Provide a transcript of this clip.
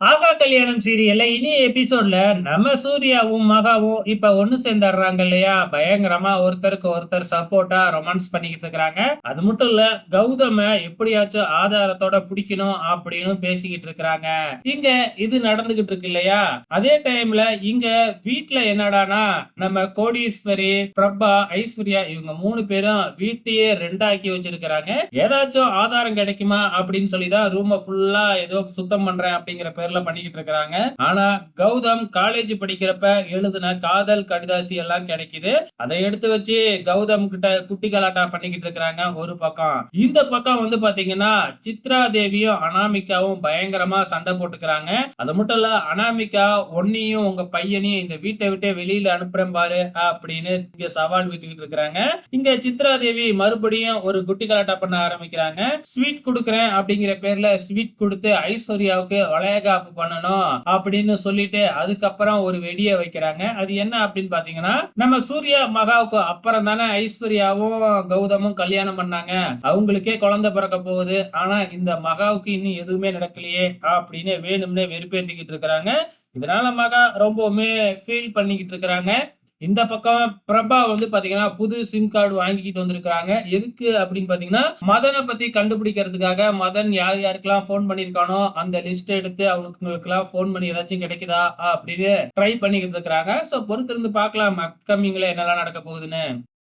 ஆகா கல்யாணம் சீரியல்ல இனி எபிசோட்ல நம்ம சூர்யாவும் மகாவும் இப்ப ஒண்ணு சேர்ந்துடுறாங்க இல்லையா? பயங்கரமா ஒருத்தருக்கு ஒருத்தர் சப்போர்ட்டா ரொமான்ஸ் பண்ணிக்கிட்டு இருக்காங்க அது மட்டும் இல்ல கௌதம எப்படியாச்சும் ஆதாரத்தோட பிடிக்கணும் அப்படின்னு பேசிக்கிட்டு இருக்கிறாங்க. இங்க இது நடந்துகிட்டு இருக்கு இல்லையா? அதே டைம்ல இங்க வீட்டுல என்னடானா நம்ம கோடீஸ்வரி பிரபா ஐஸ்வர்யா இவங்க மூணு பேரும் வீட்டையே ரெண்டாக்கி வச்சிருக்கிறாங்க. ஏதாச்சும் ஆதாரம் கிடைக்குமா அப்படின்னு சொல்லிதான் ரூமை ஃபுல்லா ஏதோ சுத்தம் பண்றேன் அப்படிங்கிற பேர் பேர்ல பண்ணிக்கிட்டு இருக்கிறாங்க. ஆனா கௌதம் காலேஜ் படிக்கிறப்ப எழுதின காதல் கடிதாசி எல்லாம் கிடைக்குது. அதை எடுத்து வச்சு கௌதம் கிட்ட குட்டி கலாட்டா பண்ணிக்கிட்டு இருக்கிறாங்க ஒரு பக்கம். இந்த பக்கம் வந்து பாத்தீங்கன்னா சித்ரா தேவியும் அனாமிகாவும் பயங்கரமா சண்டை போட்டுக்கிறாங்க. அது மட்டும் இல்ல அனாமிகா ஒன்னையும் உங்க பையனையும் இந்த வீட்டை விட்டு வெளியில அனுப்புறேன் பாரு அப்படின்னு இங்க சவால் விட்டுக்கிட்டு இருக்கிறாங்க. இங்க சித்ரா தேவி மறுபடியும் ஒரு குட்டி கலாட்டா பண்ண ஆரம்பிக்கிறாங்க. ஸ்வீட் கொடுக்குறேன் அப்படிங்கிற பேர்ல ஸ்வீட் கொடுத்து ஐஸ்வர்யாவுக்கு வளையகாப்பு பண்ணணும் அப்படின்னு சொல்லிட்டு அதுக்கப்புறம் ஒரு வெடியை வைக்கிறாங்க. அது என்ன அப்படின்னு பாத்தீங்கன்னா நம்ம சூர்யா மகாவுக்கு அப்புறம் தானே ஐஸ்வர்யாவும் கௌதமும் கல்யாணம் பண்ணாங்க. அவங்களுக்கே குழந்தை பிறக்க போகுது. ஆனா இந்த மகாவுக்கு இன்னும் எதுவுமே நடக்கலையே அப்படின்னு வேணும்னே வெறுப்பேந்திக்கிட்டு இருக்கிறாங்க. இதனால மகா ரொம்பவுமே ஃபீல் பண்ணிக்கிட்டு இருக்கிறாங்க. இந்த பக்கம் பிரபா வந்து பாத்தீங்கன்னா புது சிம் கார்டு வாங்கிக்கிட்டு வந்திருக்கிறாங்க. எதுக்கு அப்படின்னு பாத்தீங்கன்னா மதனை பத்தி கண்டுபிடிக்கிறதுக்காக மதன் யார் யாருக்கெல்லாம் ஃபோன் பண்ணிருக்கானோ அந்த லிஸ்ட் எடுத்து அவங்களுக்குலாம் ஃபோன் பண்ணி ஏதாச்சும் கிடைக்குதா அப்படின்னு ட்ரை பண்ணிக்கிட்டு இருக்கிறாங்க. ஸோ பொறுத்திருந்து பார்க்கலாம். அப்கமிங்ல என்னெல்லாம் நடக்க போகுதுன்னு.